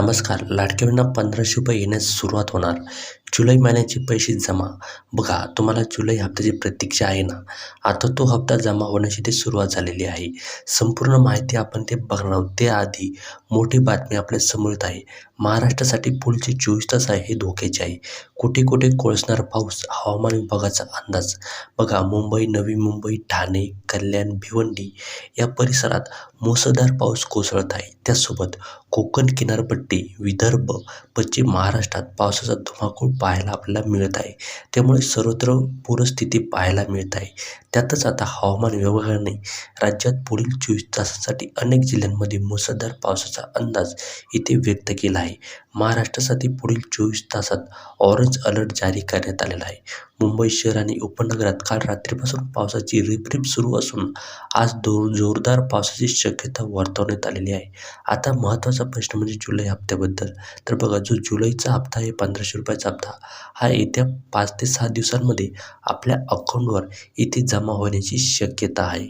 नमस्कार. लाडक्यांना पंधराशे रुपये येण्यास सुरुवात होणार. जुलै महिन्याचे पैसे जमा. बघा तुम्हाला जुलै हप्त्याची प्रतीक्षा आहे ना? आता तो हप्ता जमा होण्याची ते सुरुवात झालेली आहे. संपूर्ण माहिती आपण ते बघणार आहोत. त्याआधी मोठी बातमी आपल्यासमोर येत आहे. महाराष्ट्रासाठी पुढचे चोवीस तास आहे हे धोक्याचे आहे. कुठे कुठे कोळसणार पाऊस हवामान विभागाचा अंदाज. बघा मुंबई नवी मुंबई ठाणे कल्याण भिवंडी या परिसरात मुसळधार पाऊस कोसळत आहे. त्यासोबत कोकण किनारपट्टी विदर्भ पश्चिम महाराष्ट्रात पावसाचा धुमाकूळ पाहायला आपल्याला मिळत आहे. त्यामुळे सर्वत्र पूरस्थिती पाहायला मिळत आहे. त्यातच आता हवामान विभागाने राज्यात पुढील चोवीस तासांसाठी अनेक जिल्ह्यांमध्ये मुसळधार पावसाचा अंदाज इथे व्यक्त केला आहे. महाराष्ट्रासाठी पुढील चोवीस तासात ऑरेंज अलर्ट जारी करण्यात आलेला आहे. मुंबई शहर आणि उपनगरात काल रात्रीपासून पावसाची रिपरिप सुरू असून आज दो जोरदार पावसाची शक्यता वर्तवण्यात आलेली आहे. आता महत्त्वाचा प्रश्न म्हणजे जुलै हप्त्याबद्दल. तर बघा जो जुलैचा हप्ता आहे पंधराशे रुपयाचा हप्ता हा येत्या पाच ते सहा दिवसांमध्ये आपल्या अकाउंटवर इथे जमा जमा होण्याची शक्यता आहे.